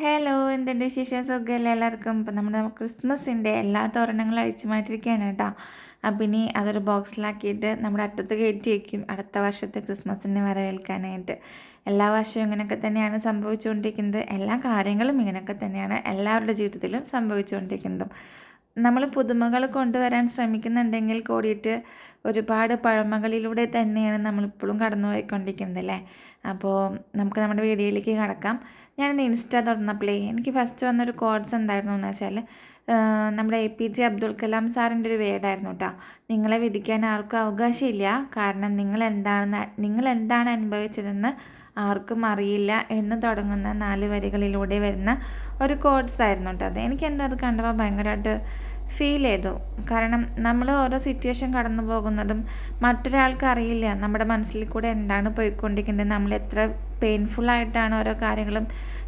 Hello എന്തുണ്ട് വിശേഷം? സുഖമല്ലേ എല്ലാവർക്കും? ഇപ്പം നമ്മുടെ ക്രിസ്മസിന്റെ എല്ലാ തോരണങ്ങളും അഴിച്ചു മാറ്റിയിരിക്കുകയാണ് കേട്ടോ. അപ്പം ഇനി അതൊരു ബോക്സിലാക്കിയിട്ട് നമ്മുടെ അറ്റത്ത് കയറ്റി വയ്ക്കും. അടുത്ത വർഷത്തെ ക്രിസ്മസിനെ വരവേൽക്കാനായിട്ട്. എല്ലാ വർഷവും ഇങ്ങനെയൊക്കെ തന്നെയാണ് സംഭവിച്ചുകൊണ്ടിരിക്കുന്നത്. എല്ലാ കാര്യങ്ങളും ഇങ്ങനെയൊക്കെ തന്നെയാണ് എല്ലാവരുടെ ജീവിതത്തിലും സംഭവിച്ചുകൊണ്ടിരിക്കുന്നതും. നമ്മൾ പുതുമകൾ കൊണ്ടുവരാൻ ശ്രമിക്കുന്നുണ്ടെങ്കിൽ കൂടിയിട്ട് ഒരുപാട് പഴമകളിലൂടെ തന്നെയാണ് നമ്മളിപ്പോഴും കടന്നു പോയിക്കൊണ്ടിരിക്കുന്നത് അല്ലേ? അപ്പോൾ നമുക്ക് നമ്മുടെ വീഡിയോയിലേക്ക് കടക്കാം. ഞാനിന്ന് ഇൻസ്റ്റ തുറന്നപ്പോഴേ എനിക്ക് ഫസ്റ്റ് വന്നൊരു കോഡ്സ് എന്തായിരുന്നു എന്ന് വെച്ചാൽ നമ്മുടെ A P J Abdul Kalam സാറിന്റെ ഒരു വേർഡായിരുന്നു കേട്ടോ നിങ്ങളെ വിധിക്കാൻ ആർക്കും അവകാശമില്ല. കാരണം നിങ്ങൾ എന്താണെന്ന് നിങ്ങൾ എന്താണ് അനുഭവിച്ചതെന്ന് ആർക്കും അറിയില്ല എന്ന് തുടങ്ങുന്ന നാല് വരികളിലൂടെ വരുന്ന ഒരു കോഡ്സ് ആയിരുന്നു കേട്ടോ അത്. എനിക്ക് എന്താ അത് കണ്ടപ്പോൾ ഭയങ്കരമായിട്ട് ഫീൽ ചെയ്തു. കാരണം നമ്മൾ ഓരോ സിറ്റുവേഷൻ കടന്നു പോകുന്നതും മറ്റൊരാൾക്ക് അറിയില്ല. നമ്മുടെ മനസ്സിൽ കൂടെ എന്താണ് പോയിക്കൊണ്ടിരിക്കുന്നത് നമ്മൾ എത്ര പെയിൻഫുൾ ആയിട്ടാണ് ഓരോ കാര്യങ്ങളും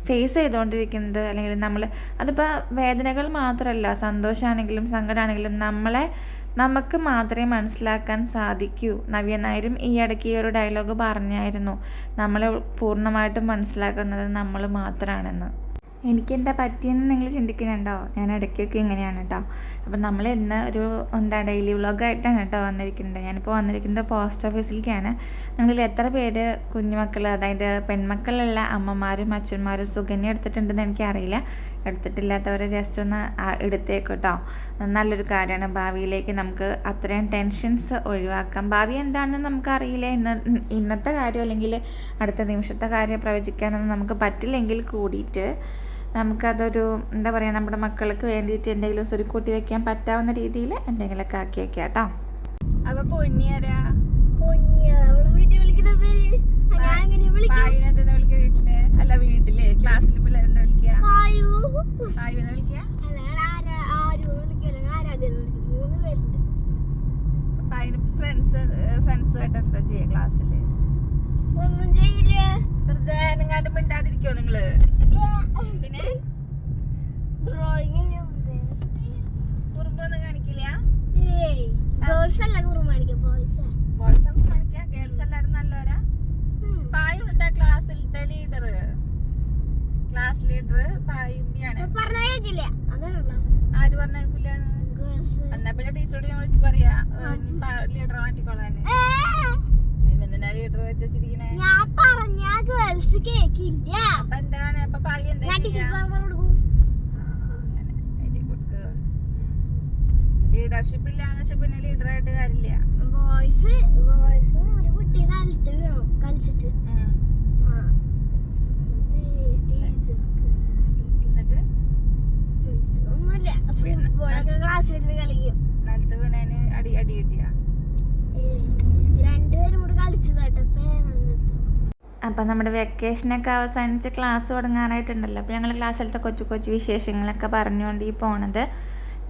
ഫേസ് ചെയ്തുകൊണ്ടിരിക്കുന്നത് അല്ലെങ്കിൽ നമ്മൾ അതിപ്പോൾ വേദനകൾ മാത്രമല്ല സന്തോഷമാണെങ്കിലും സങ്കടമാണെങ്കിലും നമ്മളെ നമുക്ക് മാത്രമേ മനസ്സിലാക്കാൻ സാധിക്കൂ. നവ്യ നായരും ഈ ഇടയ്ക്ക് ഈ ഒരു ഡയലോഗ് പറഞ്ഞായിരുന്നു. നമ്മളെ പൂർണമായിട്ടും മനസ്സിലാക്കുന്നത് നമ്മൾ മാത്രമാണെന്ന് എനിക്കെന്താ പറ്റിയെന്ന് നിങ്ങൾ ചിന്തിക്കുന്നുണ്ടോ? ഞാൻ ഇടയ്ക്കൊക്കെ ഇങ്ങനെയാണ് കേട്ടോ അപ്പം നമ്മൾ ഇന്ന് ഒരു എന്താ ഡെയിലി വ്ളോഗായിട്ടാണ് കേട്ടോ വന്നിരിക്കുന്നത്. ഞാനിപ്പോൾ വന്നിരിക്കുന്നത് പോസ്റ്റ് ഓഫീസിലേക്കാണ് നിങ്ങളിൽ എത്ര പേര് കുഞ്ഞുമക്കൾ അതായത് പെൺമക്കളുള്ള അമ്മമാരും അച്ഛന്മാരും സുഗന്യ എടുത്തിട്ടുണ്ടെന്ന് എനിക്കറിയില്ല. എടുത്തിട്ടില്ലാത്തവരെ ജസ്റ്റ് ഒന്ന് എടുത്തേക്കട്ടോ നല്ലൊരു കാര്യമാണ്. ഭാവിയിലേക്ക് നമുക്ക് അത്രയും ടെൻഷൻസ് ഒഴിവാക്കാം. ഭാവി എന്താണെന്ന് നമുക്കറിയില്ല. ഇന്ന് ഇന്നത്തെ കാര്യം അല്ലെങ്കിൽ അടുത്ത നിമിഷത്തെ കാര്യം പ്രവചിക്കാനൊന്നും നമുക്ക് പറ്റില്ലെങ്കിൽ കൂടിയിട്ട് നമുക്കതൊരു എന്താ പറയുക നമ്മുടെ മക്കൾക്ക് വേണ്ടിയിട്ട് എന്തെങ്കിലും സ്വരുക്കൂട്ടി വെക്കാൻ പറ്റാവുന്ന രീതിയിൽ എന്തെങ്കിലുമൊക്കെ ആക്കി വെക്കാം കേട്ടോ. അപ്പൊ പൊന്നിയാരാ വീട്ടിൽ? അല്ല വീട്ടിൽ. ക്ലാസ്സിൽ വിളിക്കുക വിളിക്കുക ഫ്രണ്ട്സ് ഫ്രണ്ട്സുമായിട്ട് എന്താ ചെയ്യുക ക്ലാസ്സിൽ ഒന്നും ചെയ്യില്ല. വെറുതെ എങ്ങാണ്ട് മിണ്ടാതിരിക്കോ നിങ്ങൾ? പിന്നെ? ഡ്രോയിങ് കുറുമ്പൊന്നും കാണിക്കില്ല? ഗേൾസ് അല്ല കുറുമാണിക്ക ബോയ്സ് ബോയ്സ് ഒക്കെ കാണിക്കാം ഗേൾസ് എല്ലാരും നല്ലവരാ? പായുണ്ടാ ക്ലാസ്സിലത്തെ ലീഡർ ക്ലാസ് ലീഡർ പായുമ്പിയാണ് പറഞ്ഞ കേക്കില്ല. അതാണല്ലോ ആര് പറഞ്ഞേക്കില്ലാന്ന് ഗേൾസ് എന്നാ പിന്നെ ടീച്ചറോട് ഞാൻ വിളിച്ച് പറയാ ലീഡർ മാറ്റിക്കോളാന് എന്തിനാ ലീഡർ വെച്ചിരിക്കണേ ഞാൻ പറഞ്ഞ ഗേൾസ് കേക്കില്ല. അപ്പൊ എന്താണ്? അപ്പൊ പായു എന്താ. ലീഡർഷിപ്പ് ഇല്ലാന്ന് വെച്ചാ പിന്നെ ലീഡറായിട്ട് കാര്യമില്ല. ബോയ്സ് ബോയ്സ് ഒരു കുട്ടി നിലത്ത് വീണു കളിച്ചിട്ട്. എന്നിട്ട്? ഒന്നുമില്ല ക്ലാസ്സിലിരുന്ന് കളിക്കും അപ്പം നമ്മുടെ വെക്കേഷനൊക്കെ അവസാനിച്ച് ക്ലാസ് തുടങ്ങാനായിട്ടുണ്ടല്ലോ. അപ്പോൾ ഞങ്ങൾ ക്ലാസ്സിലത്തെ കൊച്ചു കൊച്ചു വിശേഷങ്ങളൊക്കെ പറഞ്ഞുകൊണ്ട് ഈ പോണത്.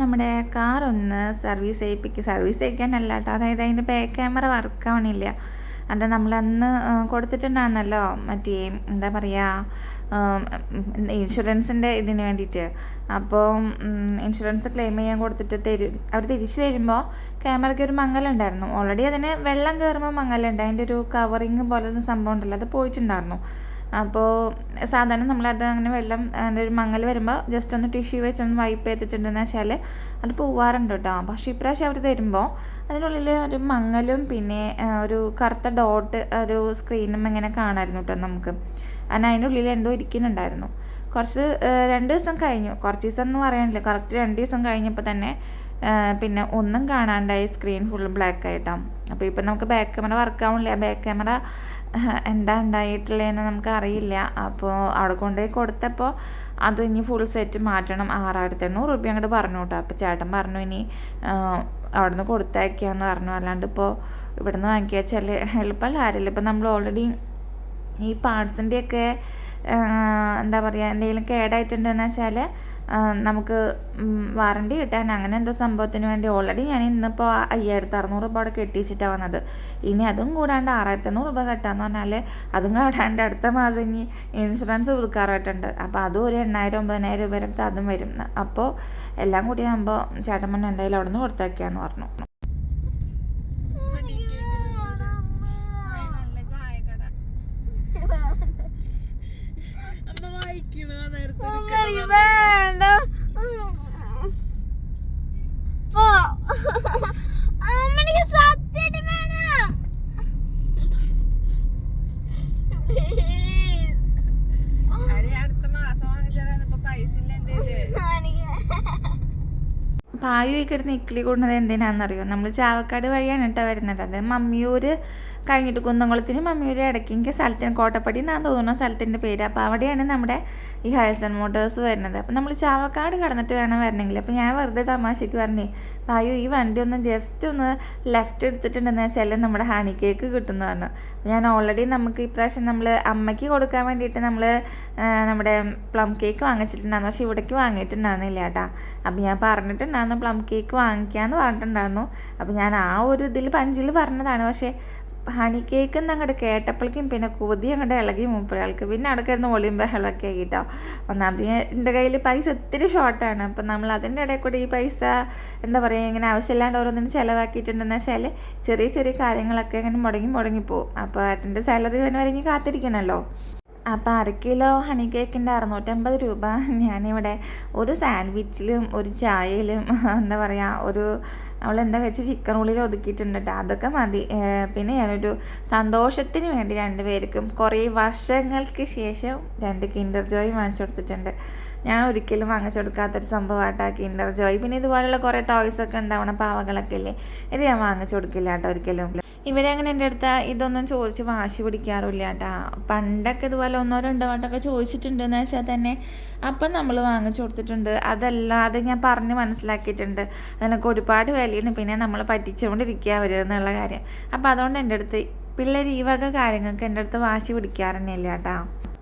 നമ്മുടെ കാർ ഒന്ന് സർവീസ് ചെയ്യിപ്പിക്കുക സർവീസ് ചെയ്യിക്കാനല്ല കേട്ടോ അതായത് അതിന്റെ ബാക്ക് ക്യാമറ വർക്ക് ആവണില്ല. അത് നമ്മളന്ന് കൊടുത്തിട്ടുണ്ടായിരുന്നല്ലോ. മറ്റേ എന്താ പറയുക ഇൻഷുറൻസിന്റെ ഇതിന് വേണ്ടിയിട്ട്. അപ്പോൾ ഇൻഷുറൻസ് ക്ലെയിം ചെയ്യാൻ കൊടുത്തിട്ട് തരും അവർ തിരിച്ചു തരുമ്പോൾ ക്യാമറയ്ക്ക് ഒരു മങ്ങലുണ്ടായിരുന്നു. ഓൾറെഡി അതിന് വെള്ളം കയറുമ്പോൾ മങ്ങലുണ്ട്. അതിന്റെ ഒരു കവറിങ് പോലത്തെ സംഭവം ഉണ്ടല്ലോ അത് പോയിട്ടുണ്ടായിരുന്നു. അപ്പോൾ സാധാരണ നമ്മളത് അങ്ങനെ വെള്ളം അതിന്റെ ഒരു മങ്ങൽ വരുമ്പോൾ ജസ്റ്റ് ഒന്ന് ടിഷ്യൂ വെച്ചൊന്ന് വൈപ്പ് ചെയ്തിട്ടുണ്ടെന്ന് വെച്ചാൽ അത് പോവാറുണ്ട് കേട്ടോ. പക്ഷേ ഇപ്രാവശ്യം അവർ തരുമ്പോൾ അതിനുള്ളിൽ ഒരു മങ്ങലും പിന്നെ ഒരു കറുത്ത ഡോട്ട് ഒരു സ്ക്രീനും ഇങ്ങനെ കാണായിരുന്നു കേട്ടോ നമുക്ക്. കാരണം അതിന്റെ ഉള്ളിൽ എന്തോ ഇരിക്കുന്നുണ്ടായിരുന്നു. കുറച്ച് രണ്ട് ദിവസം കഴിഞ്ഞു. കുറച്ച് ദിവസം എന്ന് പറയാനില്ല. കറക്റ്റ് രണ്ട് ദിവസം കഴിഞ്ഞപ്പോൾ തന്നെ പിന്നെ ഒന്നും കാണാണ്ടായി സ്ക്രീൻ ഫുൾ ബ്ലാക്ക് ആയിട്ടാണ് അപ്പോൾ ഇപ്പം നമുക്ക് ബാക്ക് ക്യാമറ വർക്ക് ആവുന്നില്ല ബാക്ക് ക്യാമറ എന്താ ഉണ്ടായിട്ടില്ലെന്ന് നമുക്ക് അറിയില്ല. അപ്പോൾ അവിടെ കൊണ്ടുപോയി കൊടുത്തപ്പോൾ അത് ഇനി ഫുൾ സെറ്റ് മാറ്റണം. ആറായിരത്തി എണ്ണൂറ് രൂപ അങ്ങോട്ട് പറഞ്ഞു കേട്ടോ അപ്പോൾ ചേട്ടൻ പറഞ്ഞു ഇനി അവിടെ നിന്ന് കൊടുത്തയക്കാന്ന് പറഞ്ഞു. അല്ലാണ്ട് ഇപ്പോൾ ഇവിടെ നിന്ന് വാങ്ങിക്കുക വെച്ചാൽ എളുപ്പമല്ല ആരില്ല ഇപ്പം നമ്മൾ ഓൾറെഡി ഈ പാർട്സിന്റെയൊക്കെ എന്താ പറയുക എന്തെങ്കിലും കേടായിട്ടുണ്ടെന്ന് വെച്ചാൽ നമുക്ക് വാറണ്ടി കിട്ടാൻ അങ്ങനെ എന്തോ സംഭവത്തിന് വേണ്ടി ഓൾറെഡി ഞാൻ ഇന്നിപ്പോൾ അയ്യായിരത്തി അറുന്നൂറ് രൂപ അവിടെ കെട്ടിച്ചിട്ടാണ് വന്നത്. ഇനി അതും കൂടാണ്ട് ആറായിരത്തി എണ്ണൂറ് രൂപ കെട്ടാന്ന് പറഞ്ഞാൽ അതും കൂടാണ്ട് അടുത്ത മാസം ഇനി ഇൻഷുറൻസ് പുതുക്കാറായിട്ടുണ്ട്. അപ്പോൾ അതും ഒരു എണ്ണായിരം ഒമ്പതിനായിരം രൂപയുടെ അടുത്ത് അതും വരും. അപ്പോൾ എല്ലാം കൂടി ആകുമ്പോൾ ചേട്ടൻ എന്തായാലും അവിടെ നിന്ന് കൊടുത്തേക്കാന്ന് പറഞ്ഞു നല്ല ചായക്കട അമ്മ വായിക്കണ അമ്മയ്ക്ക് വേണ്ട പോ അമ്മനിക്ക് സത്യമായിട്ട് വേണം അടുത്ത മാസം വാങ്ങിച്ചാലാണ് ഇപ്പൊ പൈസ ഇല്ല എന്റെ പായു കിടന്ന് ഇക്കിളി കൂടുന്നത് എന്തിനാണെന്നറിയോ നമ്മൾ ചാവക്കാട് വഴിയാണ് കേട്ടോ വരുന്നത്. അത് മമ്മിയൂർ കഴിഞ്ഞിട്ട് കുന്നംകുളത്തിന് മമ്മിയൂർ ഇടയ്ക്കിന്റെ സ്ഥലത്തിന് കോട്ടപ്പടി എന്നാണ് തോന്നുന്ന സ്ഥലത്തിന്റെ പേര്. അപ്പോൾ അവിടെയാണ് നമ്മുടെ ഈ ഹൈസൺ മോട്ടോഴ്സ് വരുന്നത്. അപ്പോൾ നമ്മൾ ചാവക്കാട് കടന്നിട്ട് വേണം വരണമെങ്കിൽ. അപ്പോൾ ഞാൻ വെറുതെ തമാശയ്ക്ക് പറഞ്ഞേ പായു ഈ വണ്ടി ഒന്ന് ജസ്റ്റ് ഒന്ന് ലെഫ്റ്റ് എടുത്തിട്ടുണ്ടെന്ന് വെച്ചാൽ നമ്മുടെ ഹണി കേക്ക് കിട്ടുന്നതാണ്. ഞാൻ ഓൾറെഡി നമുക്ക് ഇപ്രാവശ്യം നമ്മൾ അമ്മയ്ക്ക് കൊടുക്കാൻ വേണ്ടിയിട്ട് നമ്മൾ നമ്മുടെ പ്ലം കേക്ക് വാങ്ങിച്ചിട്ടുണ്ടായിരുന്നു. പക്ഷേ ഇവിടേക്ക് വാങ്ങിയിട്ടുണ്ടായിരുന്നില്ല കേട്ടാ അപ്പോൾ ഞാൻ പറഞ്ഞിട്ടുണ്ടായിരുന്നു പ്ലം കേക്ക് വാങ്ങിക്കാമെന്ന് പറഞ്ഞിട്ടുണ്ടായിരുന്നു. അപ്പോൾ ഞാൻ ആ ഒരു ഇതിൽ പഞ്ചിൽ പറഞ്ഞതാണ്. പക്ഷേ ഹണി കേക്ക് എന്ന് അങ്ങോട്ട് കേട്ടപ്പോഴേക്കും പിന്നെ കൊതി അങ്ങോട്ട് ഇളകി മൂപ്പരാൾക്ക്. പിന്നെ അവിടെ കിടന്ന് ഒളിയും ബഹളമൊക്കെ ആയിട്ടോ. ഒന്നാമത് കയ്യിൽ പൈസ ഒത്തിരി ഷോർട്ടാണ്. അപ്പം നമ്മൾ അതിന്റെ ഇടയിൽ കൂടെ ഈ പൈസ എന്താ പറയുക ഇങ്ങനെ ആവശ്യമില്ലാണ്ട് ഓരോന്നിനും ചിലവാക്കിയിട്ടുണ്ടെന്ന് വെച്ചാൽ ചെറിയ ചെറിയ കാര്യങ്ങളൊക്കെ ഇങ്ങനെ മുടങ്ങി മുടങ്ങി പോകും അപ്പോൾ ഏട്ടന്റെ സാലറി വരെ ഇനി കാത്തിരിക്കണമല്ലോ. അപ്പോൾ അര കിലോ ഹണി കേക്കിന്റെ അറുന്നൂറ്റമ്പത് രൂപ. ഞാനിവിടെ ഒരു സാൻഡ്വിച്ചിലും ഒരു ചായയിലും എന്താ പറയുക ഒരു അവളെന്താ വെച്ച് ചിക്കൻ ഉള്ളിൽ ഒതുക്കിയിട്ടുണ്ട് കേട്ടോ അതൊക്കെ മതി. പിന്നെ ഞാനൊരു സന്തോഷത്തിന് വേണ്ടി രണ്ട് പേർക്കും കുറേ വർഷങ്ങൾക്ക് ശേഷം രണ്ട് കിൻഡർ ജോയ് വാങ്ങിച്ചു കൊടുത്തിട്ടുണ്ട്. ഞാൻ ഒരിക്കലും വാങ്ങിച്ചു കൊടുക്കാത്തൊരു സംഭവമായിട്ടാ കിൻഡർ ജോയ് പിന്നെ ഇതുപോലുള്ള കുറേ ടോയ്സൊക്കെ ഉണ്ടാവണം പാവകളൊക്കെ ഇല്ലേ? ഇത് ഞാൻ വാങ്ങിച്ചു കൊടുക്കില്ല കേട്ടോ ഒരിക്കലും. ഇവരങ്ങനെ എന്റെ അടുത്ത് ഇതൊന്നും ചോദിച്ച് വാശി പിടിക്കാറില്ല കേട്ടാ. പണ്ടൊക്കെ ഇതുപോലെ ഒന്നോ രണ്ടോ വട്ടമൊക്കെ ചോദിച്ചിട്ടുണ്ട് എന്ന് വെച്ചാൽ തന്നെ അപ്പം നമ്മൾ വാങ്ങിച്ചു കൊടുത്തിട്ടുണ്ട്. അതല്ലാതെ ഞാൻ പറഞ്ഞ് മനസ്സിലാക്കിയിട്ടുണ്ട്. അതിനൊക്കെ ഒരുപാട് വിലയുണ്ട്. പിന്നെ നമ്മൾ പറ്റിച്ചുകൊണ്ടിരിക്കുക അവർ എന്നുള്ള കാര്യം. അപ്പോൾ അതുകൊണ്ട് എന്റെ അടുത്ത് പിള്ളേർ ഈ വക കാര്യങ്ങൾക്ക് എന്റെ അടുത്ത് വാശി പിടിക്കാറന്നെയില്ല കേട്ടാ.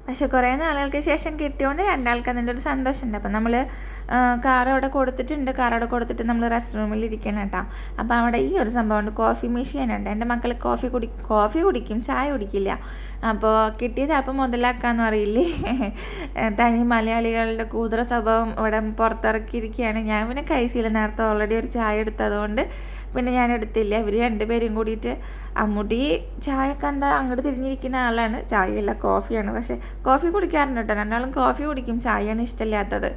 പക്ഷെ കുറേ നാളുകൾക്ക് ശേഷം കിട്ടിയോണ്ട് രണ്ടാൾക്ക് അതിന്റെ ഒരു സന്തോഷമുണ്ട്. അപ്പം നമ്മൾ കാർ അവിടെ കൊടുത്തിട്ടുണ്ട്. കാർ അവിടെ കൊടുത്തിട്ട് നമ്മൾ റെസ്റ്റ് റൂമിൽ ഇരിക്കണം കേട്ടോ. അപ്പോൾ അവിടെ ഈ ഒരു സംഭവം ഉണ്ട്. കോഫി മെഷീൻ ഉണ്ട് എന്റെ മക്കൾ കോഫി കുടി കോഫി കുടിക്കും ചായ കുടിക്കില്ല. അപ്പോൾ കിട്ടിയത് അപ്പം മുതലാക്കാന്ന് അറിയില്ലേ തനി മലയാളികളുടെ കൂതറ സ്വഭാവം ഇവിടെ പുറത്തിറക്കിയിരിക്കുകയാണ്. ഞാൻ പിന്നെ കഴിച്ചില്ല. നേരത്തെ ഓൾറെഡി ഒരു ചായ എടുത്തതുകൊണ്ട് പിന്നെ ഞാൻ എടുത്തില്ല. ഇവർ രണ്ടുപേരും കൂടിയിട്ട് അമ്മൂട്ടി ചായ കണ്ട അങ്ങോട്ട് തിരിഞ്ഞിരിക്കുന്ന ആളാണ്. ചായയല്ല കോഫിയാണ്. പക്ഷേ കോഫി കുടിക്കാറുണ്ട് കേട്ടോ. രണ്ടാളും കോഫി കുടിക്കും. ചായയാണ് ഇഷ്ടമില്ലാത്തത്.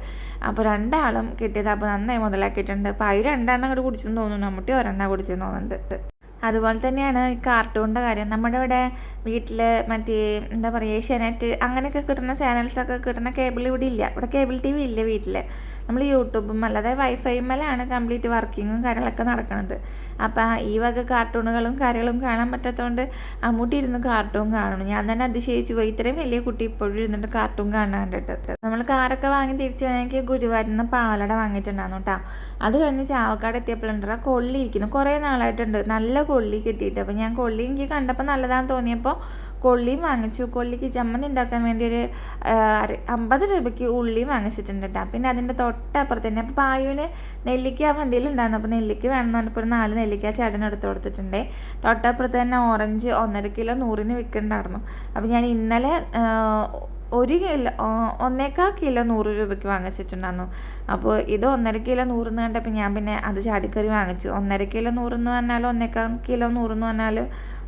അപ്പോൾ രണ്ടാളും കിട്ടിയത് അപ്പോൾ നന്നായി മുതലാക്കിയിട്ടുണ്ട്. അപ്പോൾ അവർ രണ്ടെണ്ണം അങ്ങോട്ട് കുടിച്ചെന്ന് തോന്നുന്നു. അമ്മൂട്ടി ഒരെണ്ണം കുടിച്ചെന്ന് തോന്നുന്നുണ്ട്. അതുപോലെ തന്നെയാണ് ഈ കാർട്ടൂണിന്റെ കാര്യം. നമ്മുടെ ഇവിടെ വീട്ടിൽ മറ്റേ എന്താ പറയുക ഏഷ്യാനെറ്റ് അങ്ങനെയൊക്കെ കിട്ടുന്ന ചാനൽസൊക്കെ കിട്ടുന്ന കേബിൾ ഇവിടെ ഇല്ല. ഇവിടെ കേബിൾ ടി വി ഇല്ല വീട്ടിൽ. നമ്മൾ യൂട്യൂബും അല്ലാതെ വൈഫൈമേലാണ് കംപ്ലീറ്റ് വർക്കിങ്ങും കാര്യങ്ങളൊക്കെ നടക്കുന്നത് അപ്പോൾ ഈ വക കാർട്ടൂണുകളും കാര്യങ്ങളും കാണാൻ പറ്റാത്തതുകൊണ്ട് അമ്മൂട്ടി ഇരുന്ന് കാർട്ടൂൺ കാണണം ഞാൻ തന്നെ അതിശയിച്ചു പോയി. ഇത്രയും വലിയ കുട്ടി ഇപ്പോഴും ഇരുന്നിട്ട് കാർട്ടൂൺ കാണാൻ കണ്ടിട്ട് നമ്മൾ കാറൊക്കെ വാങ്ങി തിരിച്ചു വേണമെങ്കിൽ ഗുരുവായൂരിൽ നിന്ന് പാലട വാങ്ങിയിട്ടുണ്ടായിരുന്നു കേട്ടോ അത് കഴിഞ്ഞ് ചാവക്കാട് എത്തിയപ്പോഴുണ്ട് കൊള്ളി ഇരിക്കുന്നു കുറേ നാളായിട്ടുണ്ട്. നല്ല കൊള്ളി കിട്ടിയിട്ട്. അപ്പോൾ ഞാൻ കൊള്ളി എനിക്ക് കണ്ടപ്പോൾ നല്ലതാണെന്ന് തോന്നിയപ്പോൾ കൊള്ളിയും വാങ്ങിച്ചു. കൊള്ളിക്ക് ചമ്മന്തി ഉണ്ടാക്കാൻ വേണ്ടി ഒരു അമ്പത് രൂപയ്ക്ക് ഉള്ളിയും വാങ്ങിച്ചിട്ടുണ്ട് കേട്ടോ പിന്നെ അതിന്റെ തൊട്ടപ്പുറത്ത് തന്നെ അപ്പോൾ പായുവിന് നെല്ലിക്ക ആ വണ്ടിയിലുണ്ടായിരുന്നു അപ്പോൾ നെല്ലിക്ക വേണമെന്ന് പറഞ്ഞപ്പോൾ ഒരു നാല് നെല്ലിക്ക ചേട്ടൻ എടുത്ത് കൊടുത്തിട്ടുണ്ട്. തൊട്ടപ്പുറത്ത് തന്നെ ഓറഞ്ച് ഒന്നര കിലോ നൂറിന് വിൽക്കുന്നുണ്ടായിരുന്നു. അപ്പോൾ ഞാൻ ഇന്നലെ ഒരു കിലോ ഒന്നേക്കാൽ കിലോ നൂറ് രൂപയ്ക്ക് വാങ്ങിച്ചിട്ടുണ്ടായിരുന്നു. അപ്പോൾ ഇത് ഒന്നര കിലോ നൂറെന്ന് കണ്ടപ്പോൾ ഞാൻ പിന്നെ അത് ചാടിക്കറി വാങ്ങിച്ചു. ഒന്നര കിലോ നൂറെന്ന് പറഞ്ഞാലും ഒന്നേക്കാൽ കിലോ നൂറെന്ന് പറഞ്ഞാലും